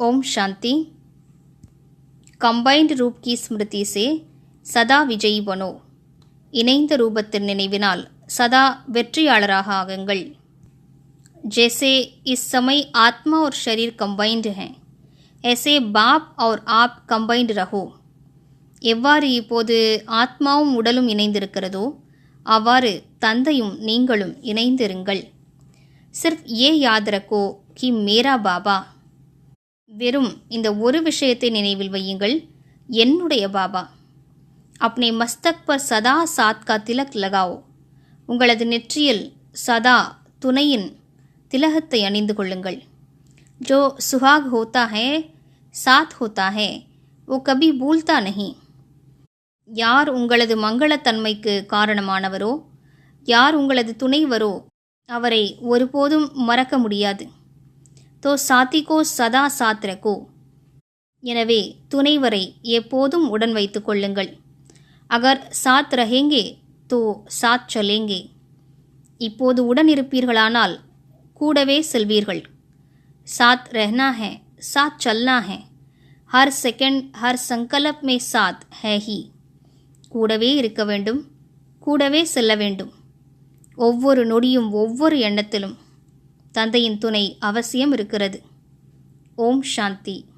Om Shanti combined Roop கி ஸ்மிருதி சே சதா விஜயி பனோ இணைந்த ரூபத்தின் நினைவினால் சதா வெற்றியாளராக ஆகுங்கள் जैसे इस समय आत्मा और शरीर कंबाइंड हैं ऐसे बाप और आप कंबाइंड रहो எவ்வாறு இப்போது ஆத்மாவும் உடலும் இணைந்திருக்கிறதோ அவ்வாறு தந்தையும் நீங்களும் இணைந்திருங்கள் சிர்ஃப் ஏ யாத் ரக்கோ கி மேரா பாபா வெறும் இந்த ஒரு விஷயத்தை நினைவில் வையுங்கள். என்னுடைய பாபா அப்னே மஸ்தக் பர் சதா சாத்கா திலக் லகாவோ உங்களது நெற்றியில் சதா துணையின் திலகத்தை அணிந்து கொள்ளுங்கள். ஜோ சுஹாக் ஹோத்தா ஹே சாத் ஹோத்தா ஹே ஓ கபி பூல்தா நஹி. யார் உங்களது மங்களத்தன்மைக்கு காரணமானவரோ யார் உங்களது துணைவரோ அவரை ஒருபோதும் மறக்க முடியாது. தோ சாத்திகோ சதா சாத் ரகோ எனவே துணைவரை எப்போதும் உடன் வைத்துக் கொள்ளுங்கள் அகர் சாத் ரஹேங்கே தோ சாத் சலேங்கே இப்போது உடன் இருப்பீர்களானால் கூடவே செல்வீர்கள் சாத் रहना है साथ चलना है हर सेकंड हर संकल्प में साथ है ही கூடவே இருக்க வேண்டும் கூடவே செல்ல வேண்டும் ஒவ்வொரு நொடியும் ஒவ்வொரு எண்ணத்திலும் தந்தையின் துணை அவசியம் இருக்கிறது. ஓம் சாந்தி.